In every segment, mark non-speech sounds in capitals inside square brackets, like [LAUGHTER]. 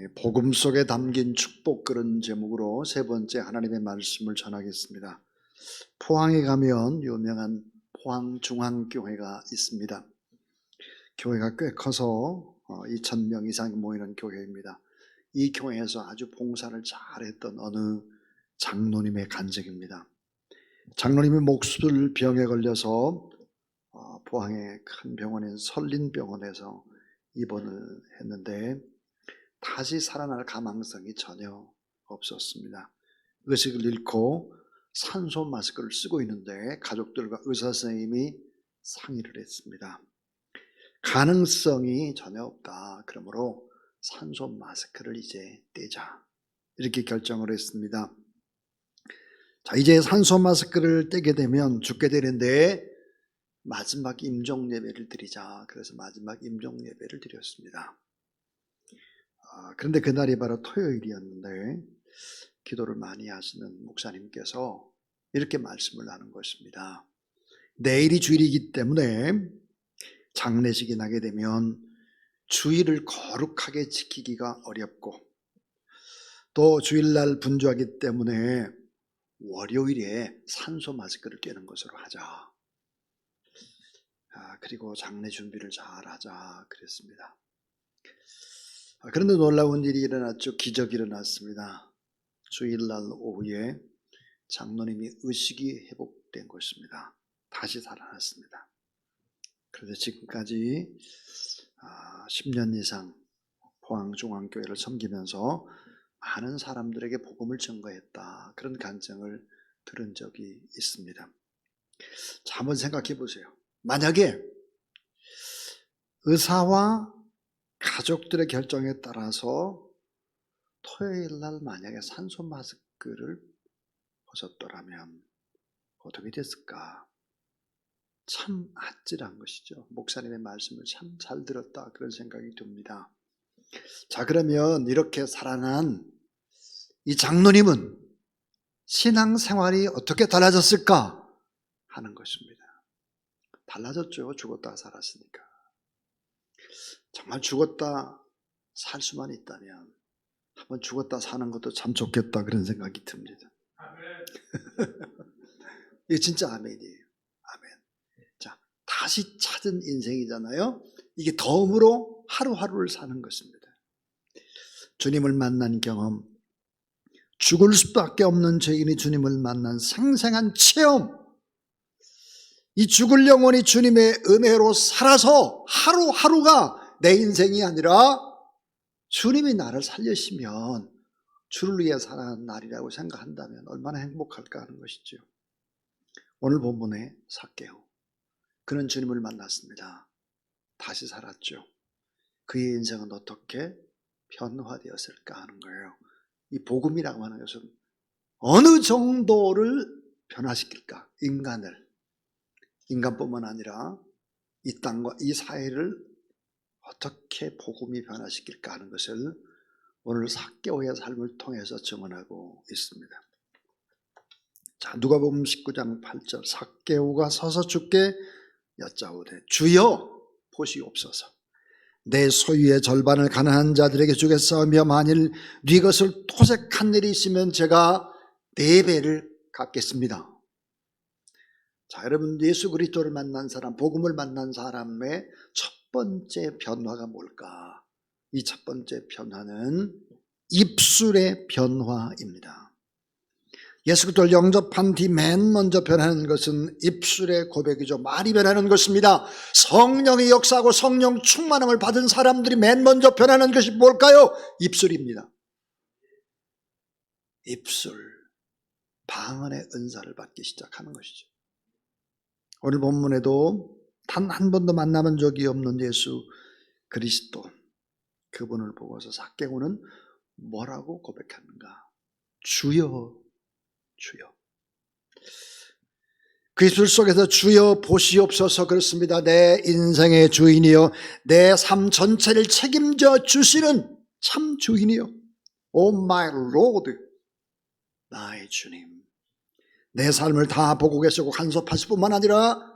예, 복음 속에 담긴 축복 그런 제목으로 세 번째 하나님의 말씀을 전하겠습니다. 포항에 가면 유명한 포항 중앙교회가 있습니다. 교회가 꽤 커서 2,000명 이상이 모이는 교회입니다. 이 교회에서 아주 봉사를 잘했던 어느 장로님의 간증입니다. 장로님이 목술 병에 걸려서 어, 포항의 큰 병원인 설린병원에서 입원을 했는데 다시 살아날 가망성이 전혀 없었습니다. 의식을 잃고 산소 마스크를 쓰고 있는데 가족들과 의사 선생님이 상의를 했습니다. 가능성이 전혀 없다. 그러므로 산소 마스크를 이제 떼자. 이렇게 결정을 했습니다. 자, 이제 산소 마스크를 떼게 되면 죽게 되는데 마지막 임종 예배를 드리자. 그래서 마지막 임종 예배를 드렸습니다. 아, 그런데 그날이 바로 토요일이었는데 기도를 많이 하시는 목사님께서 이렇게 말씀을 하는 것입니다. 내일이 주일이기 때문에 장례식이 나게 되면 주일을 거룩하게 지키기가 어렵고 또 주일날 분주하기 때문에 월요일에 산소 마스크를 떼는 것으로 하자. 아, 그리고 장례 준비를 잘 하자 그랬습니다. 아, 그런데 놀라운 일이 일어났죠. 기적이 일어났습니다. 주일날 오후에 장로님이 의식이 회복된 것입니다. 다시 살아났습니다. 그래서 지금까지 10년 이상 포항중앙교회를 섬기면서 많은 사람들에게 복음을 증거했다. 그런 간증을 들은 적이 있습니다. 자, 한번 생각해 보세요. 만약에 의사와 가족들의 결정에 따라서 토요일 날 만약에 산소 마스크를 벗었더라면 어떻게 됐을까? 참 아찔한 것이죠. 목사님의 말씀을 참 잘 들었다 그런 생각이 듭니다. 자 그러면 이렇게 살아난 이 장로님은 신앙생활이 어떻게 달라졌을까 하는 것입니다. 달라졌죠. 죽었다 살았으니까. 정말 죽었다 살 수만 있다면 한번 죽었다 사는 것도 참 좋겠다 그런 생각이 듭니다. [LAUGHS] 이게 진짜 아멘이에요. 아멘. 자, 다시 찾은 인생이잖아요. 이게 덤으로 하루하루를 사는 것입니다. 주님을 만난 경험, 죽을 수밖에 없는 죄인이 주님을 만난 생생한 체험, 이 죽을 영혼이 주님의 은혜로 살아서 하루하루가 내 인생이 아니라 주님이 나를 살려시면 주를 위해 살아가는 날이라고 생각한다면 얼마나 행복할까 하는 것이죠. 오늘 본문에 삭개오 그는 주님을 만났습니다. 다시 살았죠. 그의 인생은 어떻게 변화되었을까 하는 거예요. 이 복음이라고 하는 것은 어느 정도를 변화시킬까? 인간을. 인간뿐만 아니라 이 땅과 이 사회를 어떻게 복음이 변화시킬까 하는 것을 오늘 사개오의 삶을 통해서 증언하고 있습니다. 자, 누가복음 19장 8절 사개오가 서서 주께 여짜오되 주여 보시옵소서. 내 소유의 절반을 가난한 자들에게 주겠사오며 만일 네 것을 토색한 일이 있으면 제가 네 배를 갚겠습니다. 자, 여러분 예수 그리스도를 만난 사람, 복음을 만난 사람의 첫 번째 변화가 뭘까? 이 첫 번째 변화는 입술의 변화입니다. 예수 그리스도를 영접한 뒤 맨 먼저 변하는 것은 입술의 고백이죠. 말이 변하는 것입니다. 성령의 역사하고 성령 충만함을 받은 사람들이 맨 먼저 변하는 것이 뭘까요? 입술입니다. 입술, 방언의 은사를 받기 시작하는 것이죠. 오늘 본문에도 단 한 번도 만나본 적이 없는 예수 그리스도 그분을 보고서 삭개고는 뭐라고 고백하는가? 주여, 주여. 그 입술 속에서 주여 보시옵소서 그렇습니다. 내 인생의 주인이요. 내 삶 전체를 책임져 주시는 참 주인이요. 오 마이 로드. 나의 주님. 내 삶을 다 보고 계시고 간섭하실 뿐만 아니라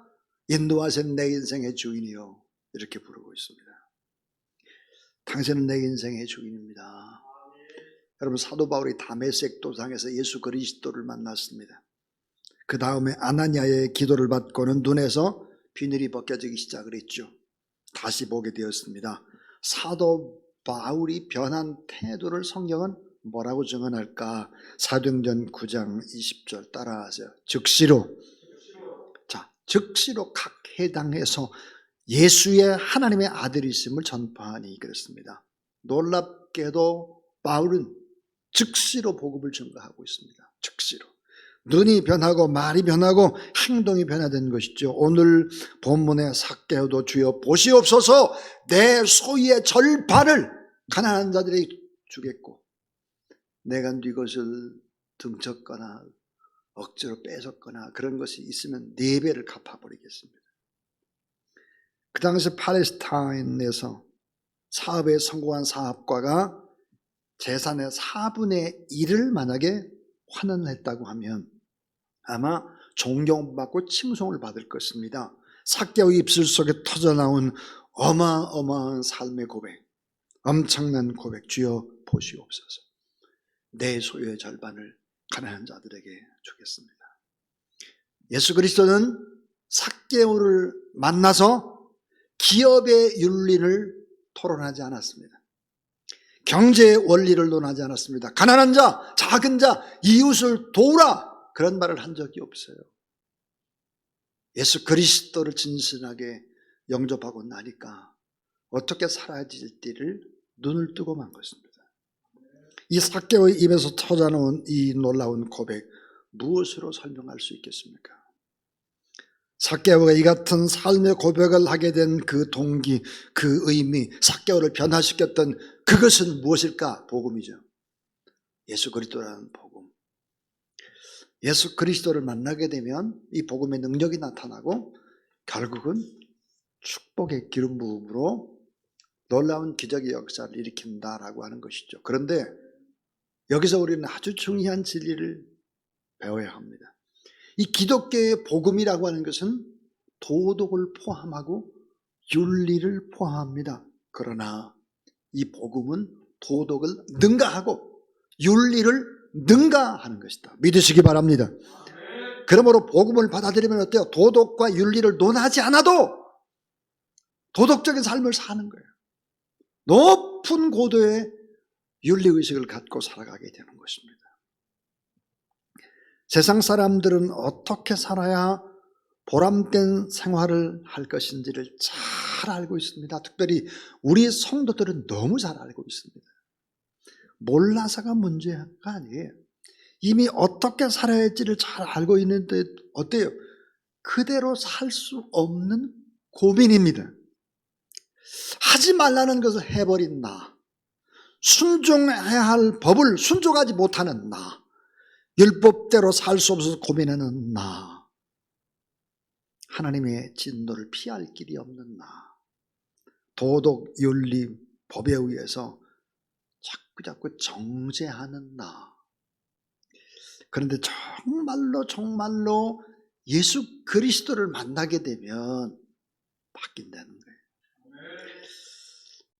인도하신 내 인생의 주인이요. 이렇게 부르고 있습니다. 당신은 내 인생의 주인입니다. 여러분 사도 바울이 다메섹 도상에서 예수 그리스도를 만났습니다. 그 다음에 아나니아의 기도를 받고는 눈에서 비늘이 벗겨지기 시작을 했죠. 다시 보게 되었습니다. 사도 바울이 변한 태도를 성경은 뭐라고 증언할까? 사도행전 9장 20절 따라하세요. 즉시로 자, 즉시로 각 해당에서 예수의 하나님의 아들이심을 전파하니 그렇습니다. 놀랍게도 바울은 즉시로 복음을 전가하고 있습니다. 즉시로. 눈이 변하고 말이 변하고 행동이 변화된 것이죠. 오늘 본문의 삭개오도 주여 보시옵소서 내 소유의 절반을 가난한 자들에게 주겠고 내가 네 것을 등쳤거나 억지로 뺏었거나 그런 것이 있으면 네 배를 갚아버리겠습니다. 그 당시 팔레스타인에서 사업에 성공한 사업가가 재산의 4분의 1을 만약에 환원했다고 하면 아마 존경받고 칭송을 받을 것입니다. 사개의 입술 속에 터져나온 어마어마한 삶의 고백, 엄청난 고백, 주여 보시옵소서. 내 소유의 절반을 가난한 자들에게 주겠습니다. 예수 그리스도는 사개오를 만나서 기업의 윤리를 토론하지 않았습니다. 경제의 원리를 논하지 않았습니다. 가난한 자, 작은 자, 이웃을 도우라 그런 말을 한 적이 없어요. 예수 그리스도를 진실하게 영접하고 나니까 어떻게 살아야 될지를 눈을 뜨고 만 것입니다. 이 사개의 입에서 터져나온 이 놀라운 고백 무엇으로 설명할 수 있겠습니까? 사개오가 이 같은 삶의 고백을 하게 된 그 동기, 그 의미, 사개오를 변화시켰던 그것은 무엇일까? 복음이죠. 예수 그리스도라는 복음. 예수 그리스도를 만나게 되면 이 복음의 능력이 나타나고 결국은 축복의 기름 부음으로 놀라운 기적의 역사를 일으킨다라고 하는 것이죠. 그런데 여기서 우리는 아주 중요한 진리를 배워야 합니다. 이 기독교의 복음이라고 하는 것은 도덕을 포함하고 윤리를 포함합니다. 그러나 이 복음은 도덕을 능가하고 윤리를 능가하는 것이다. 믿으시기 바랍니다. 그러므로 복음을 받아들이면 어때요? 도덕과 윤리를 논하지 않아도 도덕적인 삶을 사는 거예요. 높은 고도의 윤리의식을 갖고 살아가게 되는 것입니다. 세상 사람들은 어떻게 살아야 보람된 생활을 할 것인지를 잘 알고 있습니다. 특별히 우리 성도들은 너무 잘 알고 있습니다. 몰라서가 문제가 아니에요. 이미 어떻게 살아야 할지를 잘 알고 있는데 어때요? 그대로 살 수 없는 고민입니다. 하지 말라는 것을 해버린 나. 순종해야 할 법을 순종하지 못하는 나. 율법대로 살 수 없어서 고민하는 나. 하나님의 진노를 피할 길이 없는 나. 도덕, 윤리, 법에 의해서 자꾸 자꾸 정죄하는 나. 그런데 정말로 정말로 예수 그리스도를 만나게 되면 바뀐다는.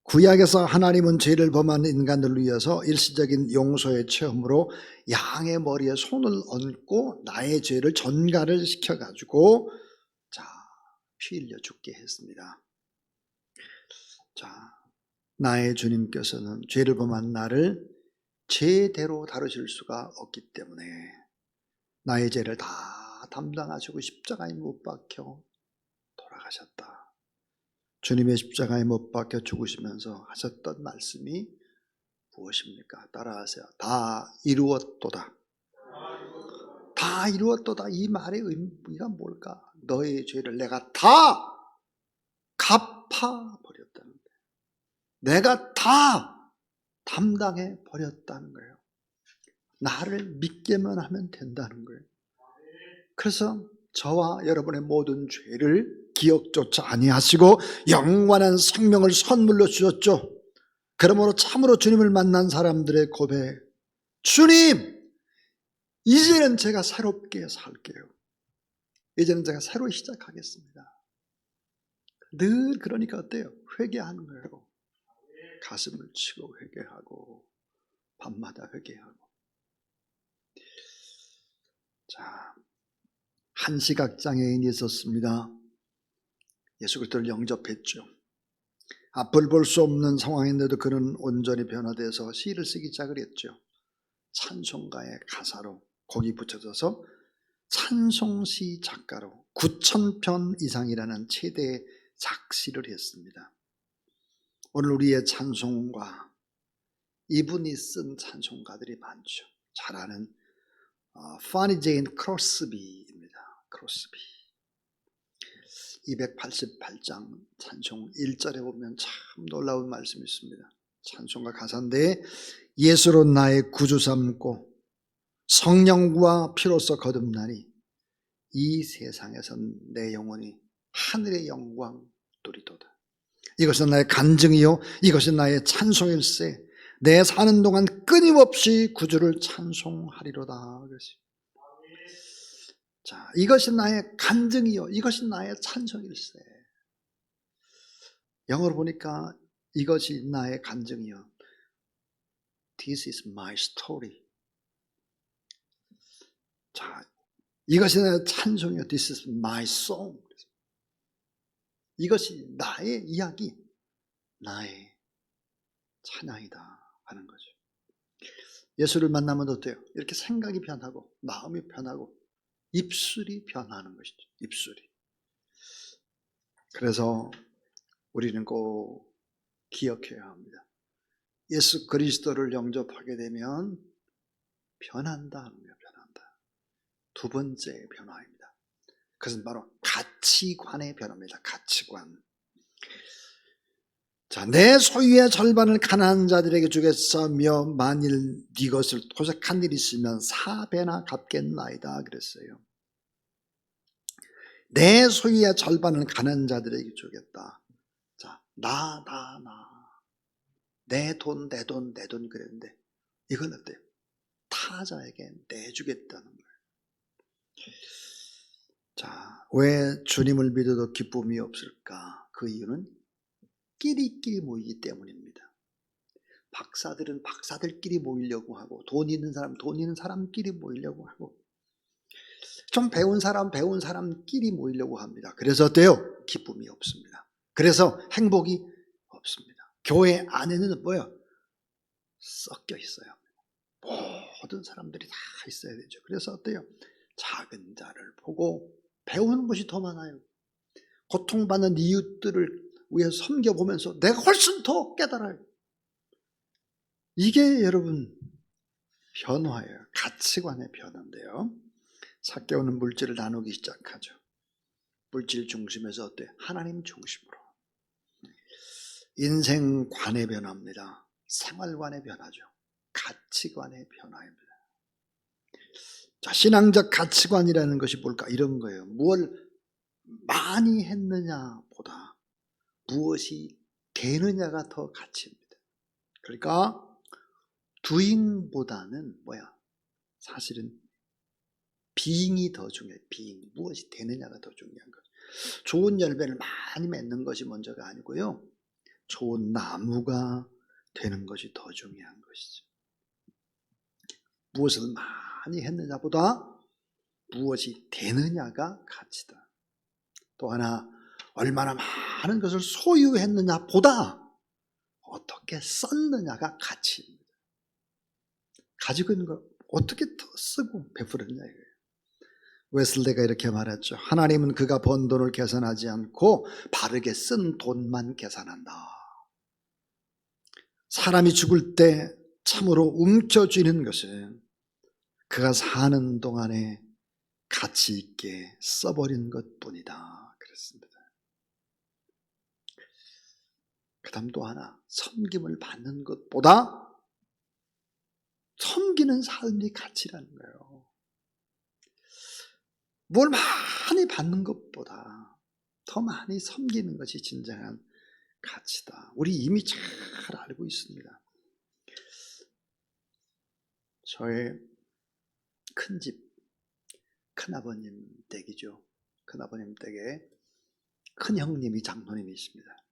구약에서 하나님은 죄를 범한 인간들을 위해서 일시적인 용서의 체험으로 양의 머리에 손을 얹고 나의 죄를 전가를 시켜가지고 자, 피 흘려 죽게 했습니다. 자, 나의 주님께서는 죄를 범한 나를 제대로 다루실 수가 없기 때문에 나의 죄를 다 담당하시고 십자가에 못 박혀 돌아가셨다. 주님의 십자가에 못 박혀 죽으시면서 하셨던 말씀이 무엇입니까? 따라하세요. 다 이루었도다. 다 이루었도다. 이 말의 의미가 뭘까? 너의 죄를 내가 다 갚아 버렸다는 거예요. 내가 다 담당해 버렸다는 거예요. 나를 믿게만 하면 된다는 거예요. 그래서 저와 여러분의 모든 죄를 기억조차 아니하시고 영원한 생명을 선물로 주셨죠. 그러므로 참으로 주님을 만난 사람들의 고백. 주님, 이제는 제가 새롭게 살게요. 이제는 제가 새로 시작하겠습니다. 늘 그러니까 어때요? 회개하는 거예요. 가슴을 치고 회개하고 밤마다 회개하고 자 한시각 장애인이 있었습니다. 예수 그리스도를 영접했죠. 앞을 볼 수 없는 상황인데도 그는 온전히 변화돼서 시를 쓰기 시작을 했죠. 찬송가의 가사로 곡이 붙여져서 찬송시 작가로 9천 편 이상이라는 최대의 작시를 했습니다. 오늘 우리의 찬송가 이분이 쓴 찬송가들이 많죠. 잘 아는 어, 파니 제인 크로스비입니다. 크로스비 288장 찬송 1절에 보면 참 놀라운 말씀이 있습니다. 찬송가 가사인데 예수로 나의 구주 삼고 성령과 피로써 거듭나니 이 세상에선 내 영혼이 하늘의 영광 누리도다. 이것은 나의 간증이요 이것은 나의 찬송일세 내 사는 동안 끊임없이 구주를 찬송하리로다. 그것이. 자, 이것이 나의 간증이요 이것이 나의 찬송일세. 영어로 보니까 이것이 나의 간증이요. This is my story. 자, 이것이 나의 찬송이요. This is my song. 이것이 나의 이야기, 나의 찬양이다 하는 거죠. 예수를 만나면 어때요? 이렇게 생각이 변하고 마음이 변하고 입술이 변하는 것이죠. 입술이. 그래서 우리는 꼭 기억해야 합니다. 예수 그리스도를 영접하게 되면 변한다 하는. 변한다. 두 번째 변화입니다. 그것은 바로 가치관의 변화입니다. 가치관. 자, 내 소유의 절반을 가난한 자들에게 주겠으며 만일 네 것을 토색한 일이 있으면 사배나 갚겠나이다 그랬어요. 내 소유의 절반을 가난한 자들에게 주겠다. 자, 나, 나, 나. 내 돈, 내 돈, 내 돈 그랬는데 이건 어때요? 타자에게 내주겠다는 거예요. 자, 왜 주님을 믿어도 기쁨이 없을까? 그 이유는 끼리끼리 모이기 때문입니다. 박사들은 박사들끼리 모이려고 하고 돈 있는 사람 돈 있는 사람끼리 모이려고 하고 좀 배운 사람 배운 사람끼리 모이려고 합니다. 그래서 어때요? 기쁨이 없습니다. 그래서 행복이 없습니다. 교회 안에는 뭐예요? 섞여 있어요. 모든 사람들이 다 있어야 되죠. 그래서 어때요? 작은 자를 보고 배우는 것이 더 많아요. 고통받는 이웃들을 위해 섬겨보면서 내가 훨씬 더 깨달아요. 이게 여러분 변화예요. 가치관의 변화인데요. 사개오는 물질을 나누기 시작하죠. 물질 중심에서 어때? 하나님 중심으로. 인생관의 변화입니다. 생활관의 변화죠. 가치관의 변화입니다. 자, 신앙적 가치관이라는 것이 뭘까? 이런 거예요. 무엇을 많이 했느냐 보다 무엇이 되느냐가 더 가치입니다. 그러니까 두잉보다는 뭐야? 사실은 비잉이 더 중요해요. 비잉. 무엇이 되느냐가 더 중요한 거죠. 좋은 열매를 많이 맺는 것이 먼저가 아니고요. 좋은 나무가 되는 것이 더 중요한 것이죠. 무엇을 많이 했느냐보다 무엇이 되느냐가 가치다. 또 하나 얼마나 많은 것을 소유했느냐 보다 어떻게 썼느냐가 가치입니다. 가지고 있는 걸 어떻게 더 쓰고 베풀었냐 이거예요. 웨슬레가 이렇게 말했죠. 하나님은 그가 번 돈을 계산하지 않고 바르게 쓴 돈만 계산한다. 사람이 죽을 때 참으로 움켜쥐는 것은 그가 사는 동안에 가치 있게 써버린 것 뿐이다. 그랬습니다. 또 하나, 섬김을 받는 것보다 섬기는 삶이 가치라는 거예요. 뭘 많이 받는 것보다 더 많이 섬기는 것이 진정한 가치다. 우리 이미 잘 알고 있습니다. 저의 큰 집, 큰아버님 댁이죠. 큰아버님 댁에 큰 형님이 장로님이십니다.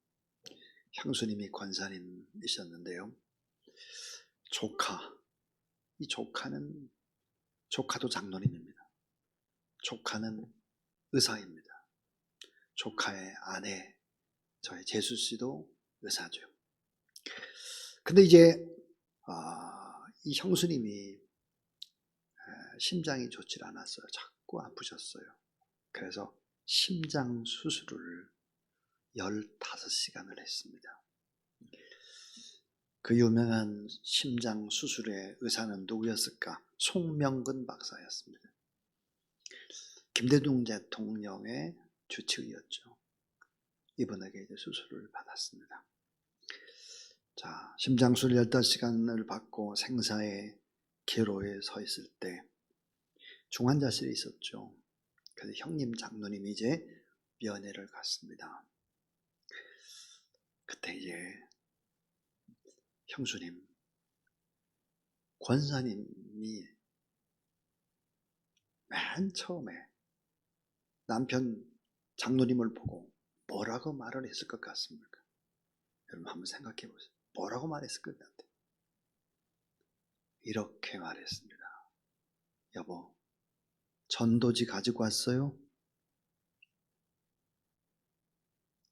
형수님이 권사님이셨는데요. 조카, 이 조카는 조카도 장로님입니다. 조카는 의사입니다. 조카의 아내, 저희 재수 씨도 의사죠. 근데 이제 아, 이 형수님이 에, 심장이 좋질 않았어요. 자꾸 아프셨어요. 그래서 심장 수술을 15시간을 했습니다. 그 유명한 심장 수술의 의사는 누구였을까? 송명근 박사였습니다. 김대중 대통령의 주치의였죠. 이분에게 이제 수술을 받았습니다. 자, 심장수술 15시간을 받고 생사의 기로에 서 있을 때 중환자실에 있었죠. 그래서 형님 장로님이 이제 면회를 갔습니다. 그때 이제 형수님, 권사님이 맨 처음에 남편 장로님을 보고 뭐라고 말을 했을 것 같습니까? 여러분 한번 생각해 보세요. 뭐라고 말했을 것 같아요? 이렇게 말했습니다. 여보, 전도지 가지고 왔어요?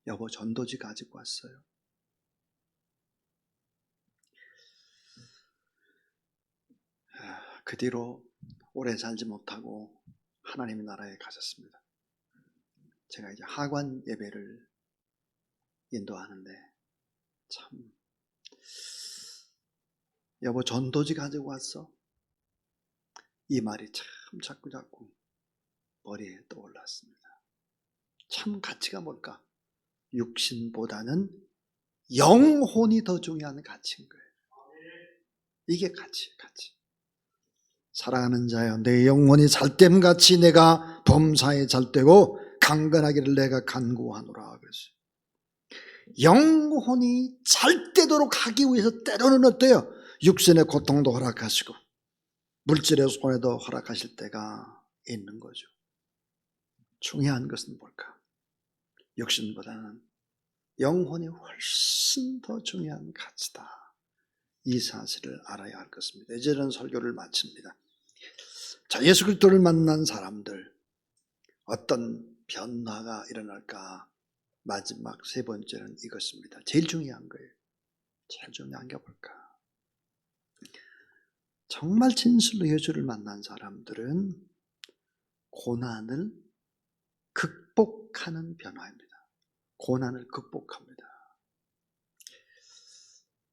여보, 전도지 가지고 왔어요? 아, 그 뒤로 오래 살지 못하고 하나님의 나라에 가셨습니다. 제가 이제 하관 예배를 인도하는데 참 여보 전도지 가지고 왔어? 이 말이 참 자꾸 자꾸 머리에 떠올랐습니다. 참 가치가 뭘까? 육신보다는 영혼이 더 중요한 가치인 거예요. 이게 가치, 가치. 사랑하는 자여, 내 영혼이 잘됨같이 내가 범사에 잘되고 강건하기를 내가 간구하노라 그랬어요. 영혼이 잘되도록 하기 위해서 때로는 어때요? 육신의 고통도 허락하시고 물질의 손해도 허락하실 때가 있는 거죠. 중요한 것은 뭘까? 육신보다는 영혼이 훨씬 더 중요한 가치다. 이 사실을 알아야 할 것입니다. 이제는 설교를 마칩니다. 자, 예수 그리스도를 만난 사람들 어떤 변화가 일어날까? 마지막 세 번째는 이것입니다. 제일 중요한 거예요. 제일 중요한 게 뭘까? 정말 진실로 예수를 만난 사람들은 고난을 극복하는 변화입니다. 고난을 극복합니다.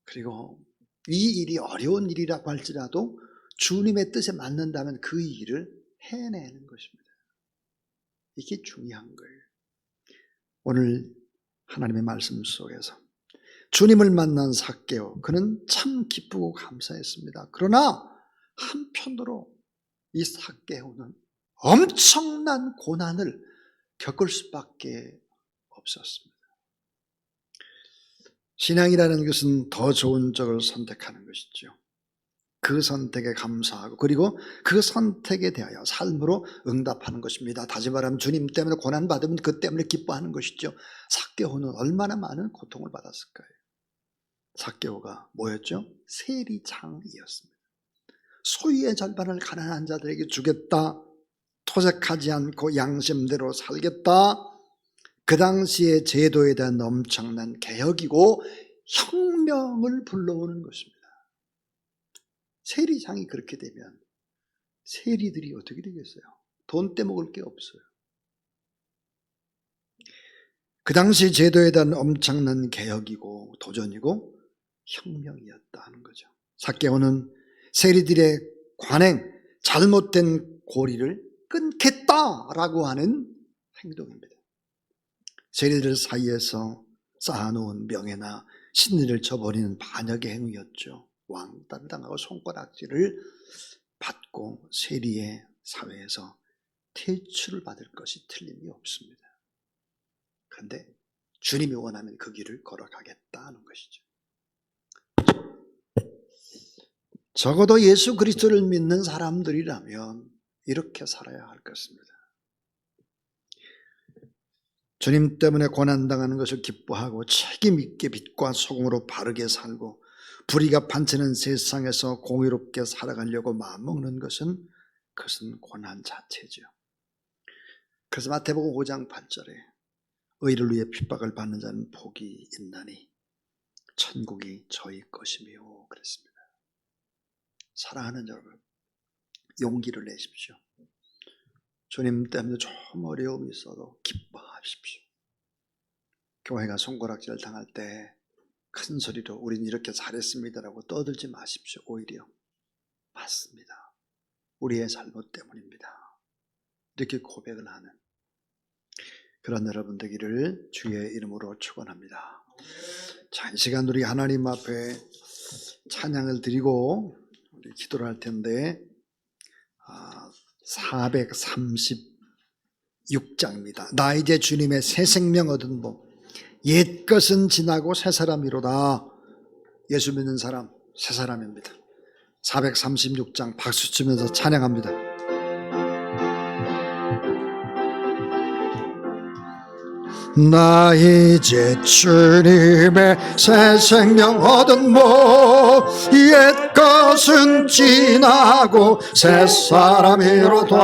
그리고 이 일이 어려운 일이라고 할지라도 주님의 뜻에 맞는다면 그 일을 해내는 것입니다. 이게 중요한 거예요. 오늘 하나님의 말씀 속에서 주님을 만난 사개오 그는 참 기쁘고 감사했습니다. 그러나 한편으로 이 사개오는 엄청난 고난을 겪을 수밖에 없었습니다. 신앙이라는 것은 더 좋은 쪽을 선택하는 것이죠. 그 선택에 감사하고 그리고 그 선택에 대하여 삶으로 응답하는 것입니다. 다시 말하면 주님 때문에 고난 받으면 그 때문에 기뻐하는 것이죠. 사개오는 얼마나 많은 고통을 받았을까요? 사개오가 뭐였죠? 세리장이었습니다. 소유의 절반을 가난한 자들에게 주겠다. 토색하지 않고 양심대로 살겠다. 그 당시의 제도에 대한 엄청난 개혁이고 혁명을 불러오는 것입니다. 세리장이 그렇게 되면 세리들이 어떻게 되겠어요? 돈 떼먹을 게 없어요. 그 당시 제도에 대한 엄청난 개혁이고 도전이고 혁명이었다 하는 거죠. 사개오는 세리들의 관행, 잘못된 고리를 끊겠다라고 하는 행동입니다. 세리들 사이에서 쌓아놓은 명예나 신리를 저버리는 반역의 행위였죠. 왕따를 당하고 손가락질을 받고 세리의 사회에서 퇴출을 받을 것이 틀림이 없습니다. 그런데 주님이 원하면 그 길을 걸어가겠다는 것이죠. 적어도 예수 그리스도를 믿는 사람들이라면 이렇게 살아야 할 것입니다. 주님 때문에 고난당하는 것을 기뻐하고 책임있게 빛과 소금으로 바르게 살고 불의가 판치는 세상에서 공의롭게 살아가려고 마음먹는 것은 그것은 고난 자체죠. 그래서 마태복음 5장 8절에 의를 위해 핍박을 받는 자는 복이 있나니 천국이 저희 것이며 그랬습니다. 사랑하는 여러분, 용기를 내십시오. 주님 때문에 좀 어려움이 있어도 기뻐 하십시오. 교회가 손가락질 당할 때 큰 소리로 우린 이렇게 잘했습니다라고 떠들지 마십시오. 오히려 맞습니다. 우리의 잘못 때문입니다. 이렇게 고백을 하는 그런 여러분 되기를 주의 이름으로 축원합니다. 자, 이 시간 우리 하나님 앞에 찬양을 드리고 우리 기도를 할 텐데 아, 436장입니다. 나 이제 주님의 새 생명 얻은 복 옛 것은 지나고 새 사람이로다. 예수 믿는 사람 새 사람입니다. 436장 박수 치면서 찬양합니다. 나 이제 주님의 새 생명 얻은 뭐옛 것 은 지나고 새 사람이로다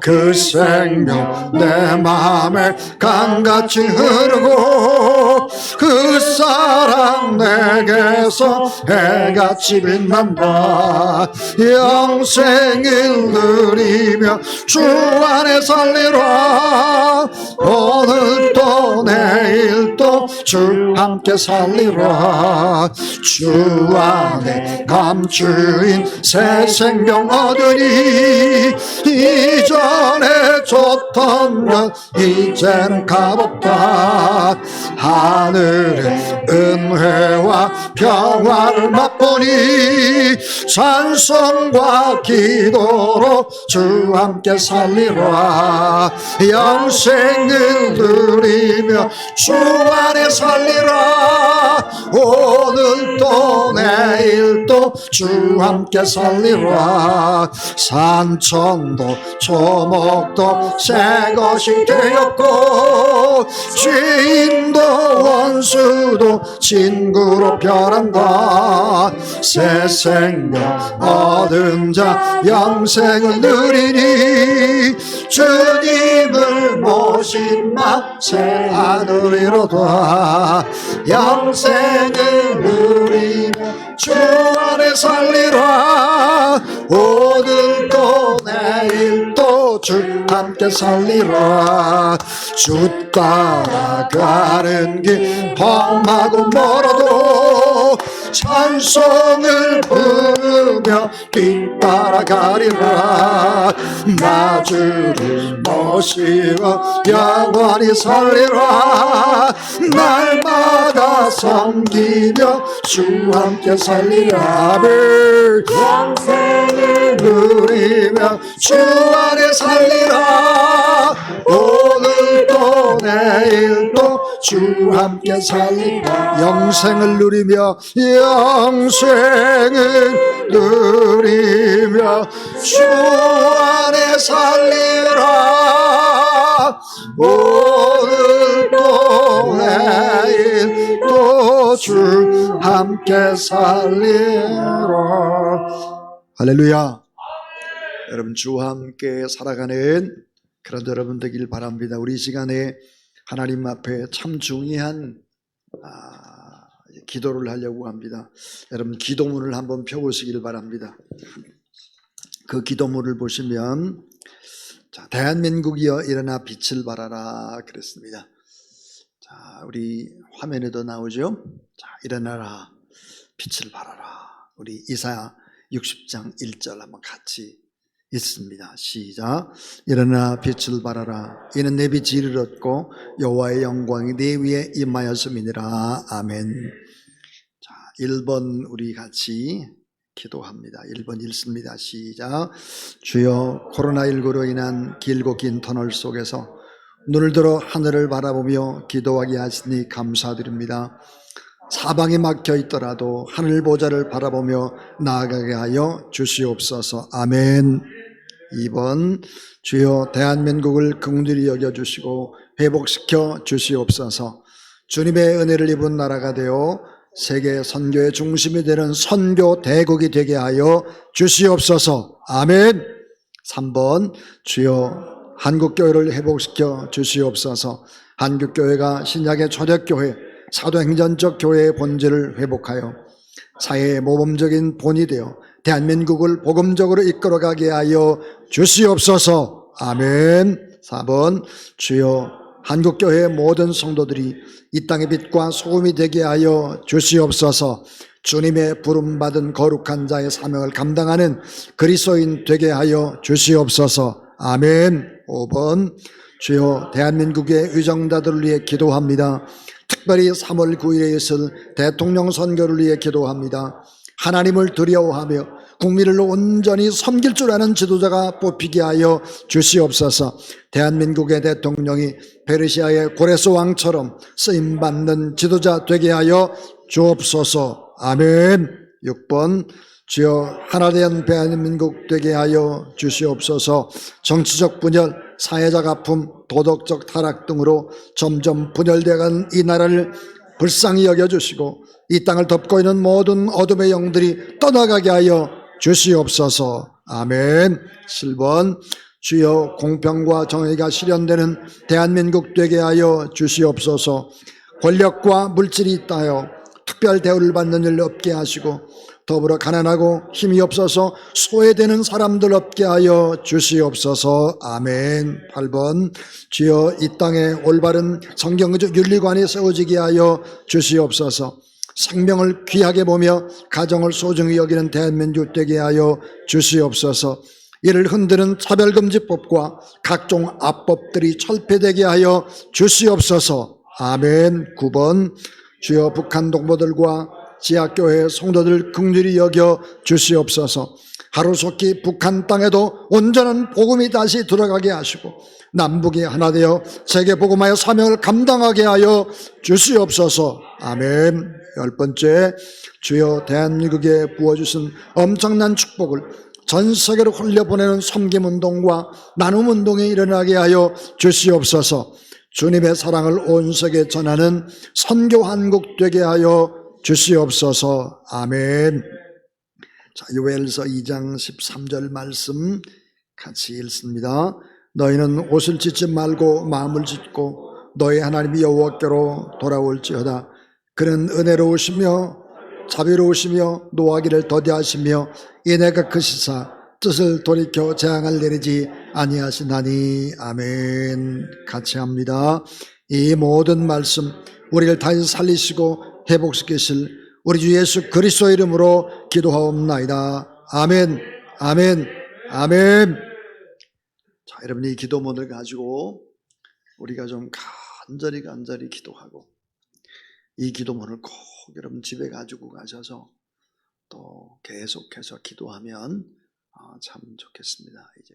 그 생명 내 마음에 강같이 흐르고 그 사랑 내게서 해같이 빛난다. 영생을 누리며 주 안에 살리라. 오늘도 내일도 주 함께 살리라. 주 안에 감추인 새 생명 얻으니 이전에 줬던 것 이제는 값없다. 하늘의 은혜와 평화를 맛보니 찬송과 기도로 주 함께 살리라. 영생을 누리며 주 안에 살리라. 오늘도 내일도 주 함께 살리라 산천도 초목도 새 것이 되었고 죄인도 원수도 친구로 변한다. 새 생명 얻은 자 영생을 누리니? 주님을 모신 마새 하늘이로다 영생을 누리며 주 안에 살리라. 오늘도 내일도 주 함께 살리라. 주 따라가는 길 험하고 멀어도 찬송을 부르 며 뒤따라가리라. 나 주를 모시고 영원히 살리라. 날마다 섬기며 주 함께 살리라. 영생을 누리며 주 안에 살리라. 오늘도 내일도 주 함께 살리라. 영생을 누리며 영생을 누리며 주 안에 살리라. 오늘도 내일도 주 함께 살리라. 할렐루야. 여러분 주와 함께 살아가는 그런 여러분 되길 바랍니다. 우리 이 시간에 하나님 앞에 참 중요한 아, 기도를 하려고 합니다. 여러분 기도문을 한번 펴보시길 바랍니다. 그 기도문을 보시면 자, 대한민국이여 일어나 빛을 발하라 그랬습니다. 자, 우리 화면에도 나오죠. 자, 일어나라 빛을 발하라. 우리 이사야 60장 1절 한번 같이 있습니다. 시작. 일어나 빛을 발하라. 이는 내 빛이 이르렀고 여호와의 영광이 내 위에 임하였음이니라. 아멘. 자, 1번 우리 같이 기도합니다. 1번 읽습니다. 시작. 주여 코로나19로 인한 길고 긴 터널 속에서 눈을 들어 하늘을 바라보며 기도하게 하시니 감사드립니다. 사방에 막혀 있더라도 하늘 보좌를 바라보며 나아가게 하여 주시옵소서. 아멘. 2번 주여 대한민국을 긍휼히 여겨 주시고 회복시켜 주시옵소서. 주님의 은혜를 입은 나라가 되어 세계 선교의 중심이 되는 선교 대국이 되게 하여 주시옵소서. 아멘. 3번 주여 한국교회를 회복시켜 주시옵소서. 한국교회가 신약의 초대교회, 사도행전적 교회의 본질을 회복하여 사회의 모범적인 본이 되어 대한민국을 복음적으로 이끌어가게 하여 주시옵소서. 아멘. 4번 주여 한국교회의 모든 성도들이 이 땅의 빛과 소금이 되게 하여 주시옵소서. 주님의 부름받은 거룩한 자의 사명을 감당하는 그리스도인 되게 하여 주시옵소서. 아멘. 5번 주여 대한민국의 의정자들을 위해 기도합니다. 특별히 3월 9일에 있을 대통령 선거를 위해 기도합니다. 하나님을 두려워하며 국민을 온전히 섬길 줄 아는 지도자가 뽑히게 하여 주시옵소서. 대한민국의 대통령이 페르시아의 고레스 왕처럼 쓰임 받는 지도자 되게 하여 주옵소서. 아멘. 6번 주여 하나된 대한민국 되게 하여 주시옵소서. 정치적 분열, 사회적 아픔, 도덕적 타락 등으로 점점 분열되어가는 이 나라를 불쌍히 여겨주시고 이 땅을 덮고 있는 모든 어둠의 영들이 떠나가게 하여 주시옵소서. 아멘. 7번 주여 공평과 정의가 실현되는 대한민국 되게 하여 주시옵소서. 권력과 물질이 있다여 특별 대우를 받는 일 없게 하시고 더불어 가난하고 힘이 없어서 소외되는 사람들 없게 하여 주시옵소서. 아멘. 8번 주여 이 땅에 올바른 성경적 윤리관이 세워지게 하여 주시옵소서. 생명을 귀하게 보며 가정을 소중히 여기는 대한민국 되게 하여 주시옵소서. 이를 흔드는 차별금지법과 각종 압법들이 철폐되게 하여 주시옵소서. 아멘. 9번 주여 북한 동포들과 지하교회 성도들 긍휼히 여겨 주시옵소서. 하루속히 북한 땅에도 온전한 복음이 다시 들어가게 하시고 남북이 하나 되어 세계 복음화의 사명을 감당하게 하여 주시옵소서. 아멘. 열 번째 주여 대한민국에 부어주신 엄청난 축복을 전 세계로 흘려보내는 섬김 운동과 나눔 운동이 일어나게 하여 주시옵소서. 주님의 사랑을 온 세계에 전하는 선교 한국 되게 하여 주시옵소서. 아멘. 자, 요엘서 2장 13절 말씀 같이 읽습니다. 너희는 옷을 찢지 말고 마음을 찢고 너희 하나님 여호와께로 돌아올지어다. 그는 은혜로우시며 자비로우시며 노하기를 더디하시며 이내가 크시사 뜻을 돌이켜 재앙을 내리지 아니하시나니 아멘. 같이 합니다. 이 모든 말씀 우리를 다시 살리시고 회복시키실 우리 주 예수 그리스도 이름으로 기도하옵나이다. 아멘. 아멘. 아멘. 자 여러분 이 기도문을 가지고 우리가 좀 간절히 간절히 기도하고 이 기도문을 꼭 여러분 집에 가지고 가셔서 또 계속해서 기도하면 아, 참 좋겠습니다. 이제